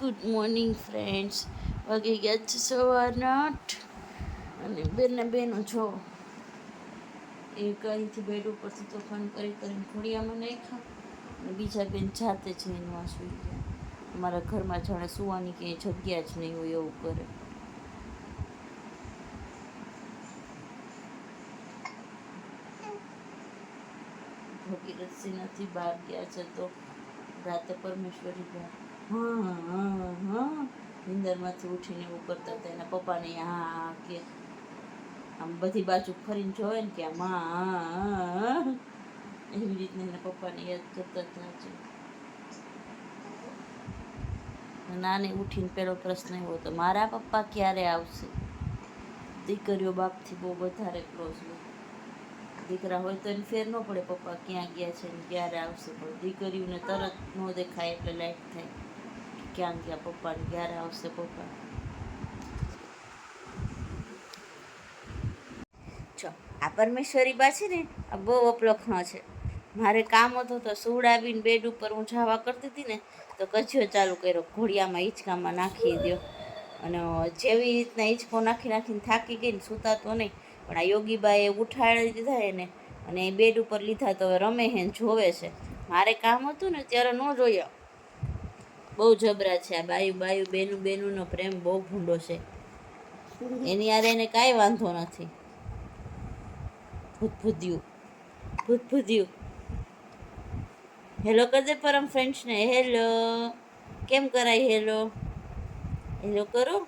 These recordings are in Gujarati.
ગુડ મોર્નિંગ ફ્રેન્ડ્સ વાગી ગયા છે સવારના આઠ. અને બેને બેનો છો એ અહીંથી બેડ ઉપરથી તોફાન કરી કરીને ખોડિયામાં નાખ્યા. અને બીજા બેન જાતે જ એમાં સુઈ ગયા. અમારા ઘરમાં જાણે સુવાની ક્યાંય જગ્યા જ નહીં હોય એવું કરે. ભગીરથસિંહ નથી બહાર ગયા છે તો રાતે પરમેશ્વરી ગયા. હા નિંદરમાંથી ઉઠીને એવું કરતા હતા. એના પપ્પાને હા કે આમ બધી બાજુ ફરીને જોવે ને કે આમ એવી રીતના એના પપ્પાને યાદ કરતા હતા નાને ઉઠીને પેલો પ્રશ્ન એવો હતો, મારા પપ્પા ક્યારે આવશે? દીકરીઓ બાપથી બહુ વધારે ક્લોઝ હોય. દીકરા હોય તો એને ફેર ન પડે, પપ્પા ક્યાં ગયા છે ને ક્યારે આવશે? પણ દીકરીઓને તરત ન દેખાય એટલે લાઈટ થાય. ક્યાં ગયા પપ્પા ક્યારે આવશે પપ્પા? જો આ પરમેશ્વરી બા છે ને, આ બહુ અપલખણો છે. મારે કામ હતું તો સુવડાવીને બેડ ઉપર હું જાવા કરતી હતી ને, તો કચિયો ચાલુ કર્યો, ઘોડિયામાં હિંચકામાં નાખી દો અને જેવી રીતના હિંચકો નાખી નાખીને થાકી ગઈ ને સૂતા તો નહીં, પણ આ યોગીબાએ ઉઠાડી દીધા એને, અને એ બેડ ઉપર લીધા તો રમે હે જોવે છે. મારે કામ હતું ને ત્યારે ન જોયો. બહુ જબરા છે આ બાયુ બાયુ બેનું બેનુંનો પ્રેમ બહુ ભૂંડો છે. એની યારે એને કાંઈ વાંધો નથી. ભૂતભૂદ્યું ભૂતભૂદ્યું હેલો કરી પરમ ફ્રેન્ડ્સને હેલો. કેમ કરાય હેલો? હેલો કરો.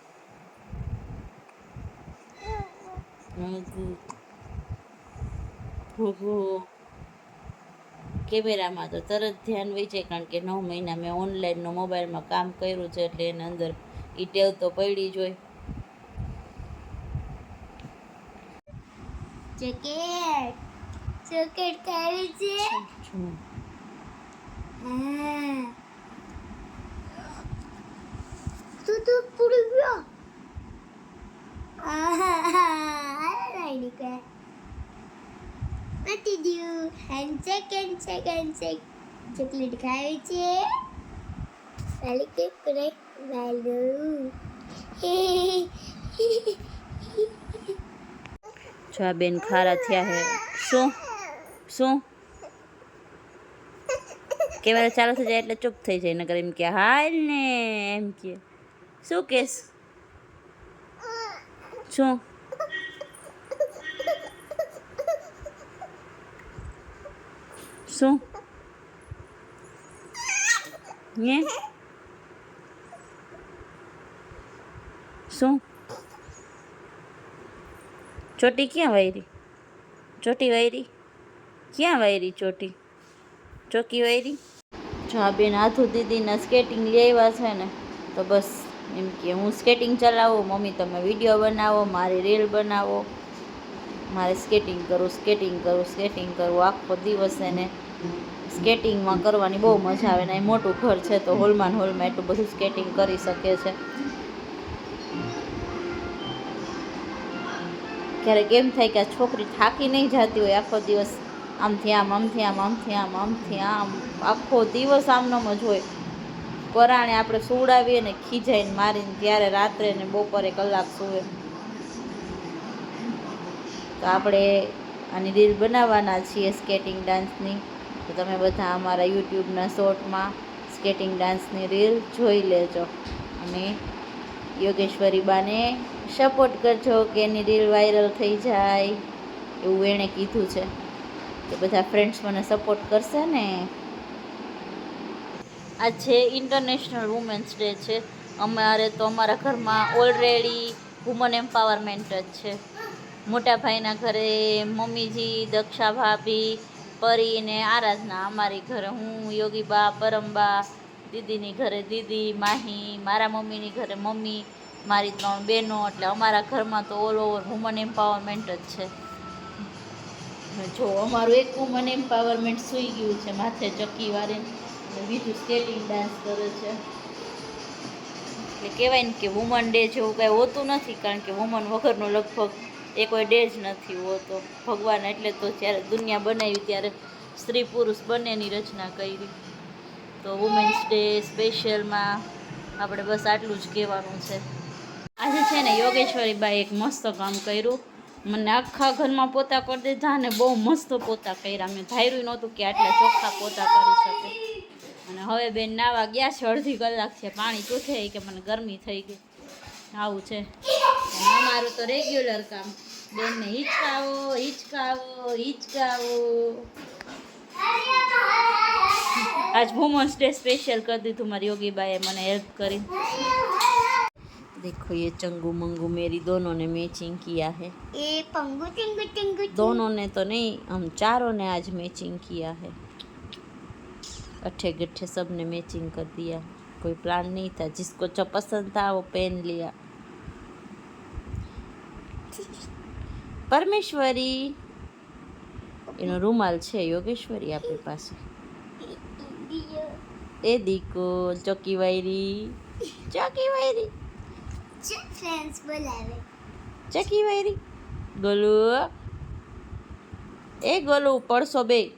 કેમેરામાં તો તરત ધ્યાન વહી જાય કારણ કે નવ મહિના મેં ઓનલાઈનનું મોબાઈલમાં કામ કર્યું છે એટલે એની અંદર એ ટેવ તો પડી જ હોય. ચોકેટ ખાવી છે. હા તું તો પૂરી ગયો આહા રાઈડી કે નથી દ્યું હેન્ડશેક હેન્ડશેક હેન્ડશેક ચોકલેટ ખાવી છે. વાલી કે કરે વેલો છો આ બેન ખારા થયા હે. શું? શું? કેમેરા ચાલુ થઈ જાય એટલે ચૂપ થઈ જાય નગર એમ કે, હાલ ને. એમ કે. શું કેસ? શું? શું હે? શું? ચોટી ક્યાં વાયરી? ચોટી વાયરી? ક્યાં વાયરી ચોટી? ચોકી વાયરી? જો આ બેન આથુ દીદીના સ્કેટિંગ આવ્યા છે ને, તો બસ એમ કે હું સ્કેટિંગ ચલાવું, મમ્મી તમે વીડિયો બનાવો, મારી રીલ બનાવો. મારે સ્કેટિંગ કરવું સ્કેટિંગ કરવું સ્કેટિંગ કરવું આખો દિવસ એને સ્કેટિંગમાં કરવાની બહુ મજા આવે ને એ મોટું ઘર છે તો હોલમાં હોલમાં એટલું બધું સ્કેટિંગ કરી શકે છે. ક્યારેક એમ થાય કે આ છોકરી થાકી નહીં જતી હોય આખો દિવસ. આમથી આમ આમથી આમ આમથી આમ આમથી આમ, આખો દિવસ આમનામ જ હોય. પરાણે આપણે સુવડાવીએ ને ખીજાઈને મારીને ત્યારે રાત્રે ને બપોરે કલાક સુવે. તો આપણે આની રીલ બનાવવાના છીએ સ્કેટિંગ ડાન્સની. તો તમે બધા અમારા યુટ્યુબના શોર્ટમાં સ્કેટિંગ ડાન્સની રીલ જોઈ લેજો. અને યોગેશ્વરી બાને સપોર્ટ કરજો કે એની રીલ વાયરલ થઈ જાય એવું એણે કીધું છે. તો બધા ફ્રેન્ડ્સ મને સપોર્ટ કરશે ને? આ છે ઇન્ટરનેશનલ વુમેન્સ ડે છે. અમારે તો અમારા ઘરમાં ઓલરેડી વુમન એમ્પાવરમેન્ટ જ છે. મોટા ભાઈના ઘરે મમ્મીજી દક્ષા ભાભી પરી ને આરાધના અમારી ઘરે. હું યોગીબા પરમબા દીદીની ઘરે દીદી માહી મારા મમ્મીની ઘરે મમ્મી મારી ત્રણ બહેનો. એટલે અમારા ઘરમાં તો ઓલ ઓવર વુમન એમ્પાવરમેન્ટ જ છે. જો અમારું એક વુમન એમ્પાવરમેન્ટ સૂઈ ગયું છે માથે ચક્કી વાળીને અને બીજું સ્કેટિંગ ડાન્સ કરે છે. એટલે કહેવાય ને કે વુમન ડે જેવું કાંઈ હોતું નથી કારણ કે વુમન વગરનો લગભગ એ કોઈ ડેજ નથી હોતો. ભગવાન એટલે તો જ્યારે દુનિયા બનાવી ત્યારે સ્ત્રી પુરુષ બંનેની રચના કરી. તો વુમેન્સ ડે સ્પેશિયલમાં આપણે બસ આટલું જ કહેવાનું છે. આજે છે ને યોગેશ્વરી બાઈ એક મસ્ત કામ કર્યું. મને આખા ઘરમાં પોતા કરી દીધા અને બહુ મસ્ત પોતા કર્યા. મેં ધાર્યું નહોતું કે આટલા ચોખ્ખા પોતા કરી શકે. અને હવે બેન નાવા ગયા છે અડધી કલાક છે. પાણી ચૂથે કે મને ગરમી થઈ ગઈ. આવું છે. અમારું તો રેગ્યુલર કામ. બેનને હિચકાવો હિચકાવો હિચકાવો. આજ વુમન્સ ડે સ્પેશિયલ कर दी तुम्हारी योगी बाई मैंने हेल्प करी देखो ये चंगू मंगू मेरी दोनों ने मैचिंग किया है ए पंगू टिंगू टिंगू दोनों ने तो नहीं हम चारों ने आज मैचिंग किया है अट्ठे गट्ठे सबने मैचिंग कर दिया कोई प्लान नहीं था जिसको जो पसंद था वो पहन लिया પરમેશ્વરી. એનો રૂમાલ છે યોગેશ્વરી આપણી પાસે. એ દીકો ચોકી વાયરી. ચોકી વાયરી. ફ્રેન્ડ્સ બોલાવે ચકી વાયરી. ગોલુ. એ ગોલુ પડશો બે.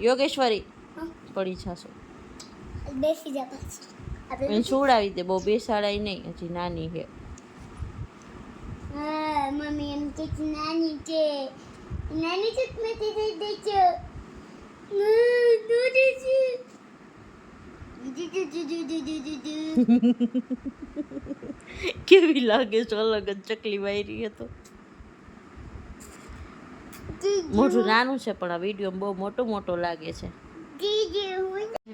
યોગેશ્વરી. પડી છાશો બેસી જા પાછી. છોડાવી દે બહુ બેસાડાય નહીં હજી નાની છે. મમ્મી એમ કે નાની છે. નાની છે મેં તે જઈ દે છે. કેવી લાગે છે? અલગ જ ચકલી વાયરી હતો મોટું નાનું છે પણ આ વીડિયો બહુ મોટો મોટો લાગે છે.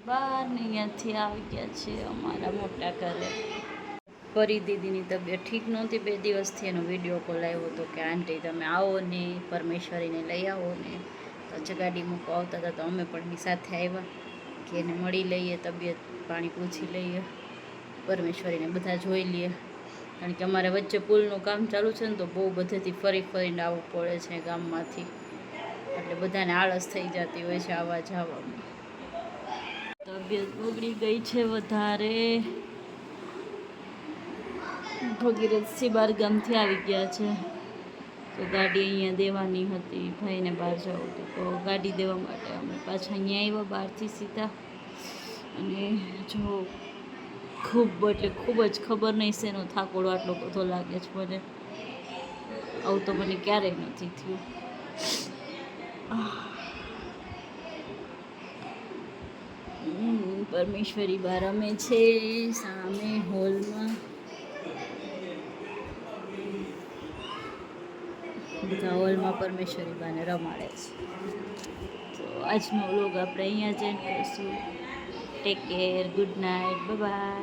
બહાર ને અહીંયાથી આવી ગયા છે અમારા મોટા ઘરે. પરી દીદીની તબિયત ઠીક નહોતી, બે દિવસથી એનો વીડિયો કોલ આવ્યો હતો કે, આંટી, તમે આવો ને, પરમેશ્વરીને લઈ આવો ને. તો આજે ગાડી મૂકવા આવતા હતા, તો અમે પણ એની સાથે આવ્યા કે એને મળી લઈએ, તબિયત પાણી પૂછી લઈએ, પરમેશ્વરીને બધા જોઈ લઈએ. કારણ કે અમારે વચ્ચે પુલનું કામ ચાલુ છે ને, તો બહુ બધેથી ફરી ફરીને આવવું પડે છે ગામમાંથી. એટલે બધાને આળસ થઈ જતી હોય છે આવવા જવામાં. તબિયત બગડી ગઈ છે વધારે. ભગીરથસિંહ બાર ગામથી આવી ગયા છે. તો ગાડી અહીંયા દેવાની હતી, ભાઈને બહાર જવું હતું. તો ગાડી દેવા માટે અમે પાછા અહીંયા આવ્યા બહારથી સીધા. અને જો ખૂબ, એટલે ખૂબ જ ખબર નહીં શેનો થાકોડો આટલો બધો લાગે છે મને. આવું તો મને ક્યારેય નથી થયું. પરમેશ્વરી બાર રમે છે, સામે હોલમાં બધા હોલમાં પરમેશ્વરી બાને રમાડે છે. તો આજનો વ્લોગ આપણે અહીંયા જઈને કરશું. Take care good night bye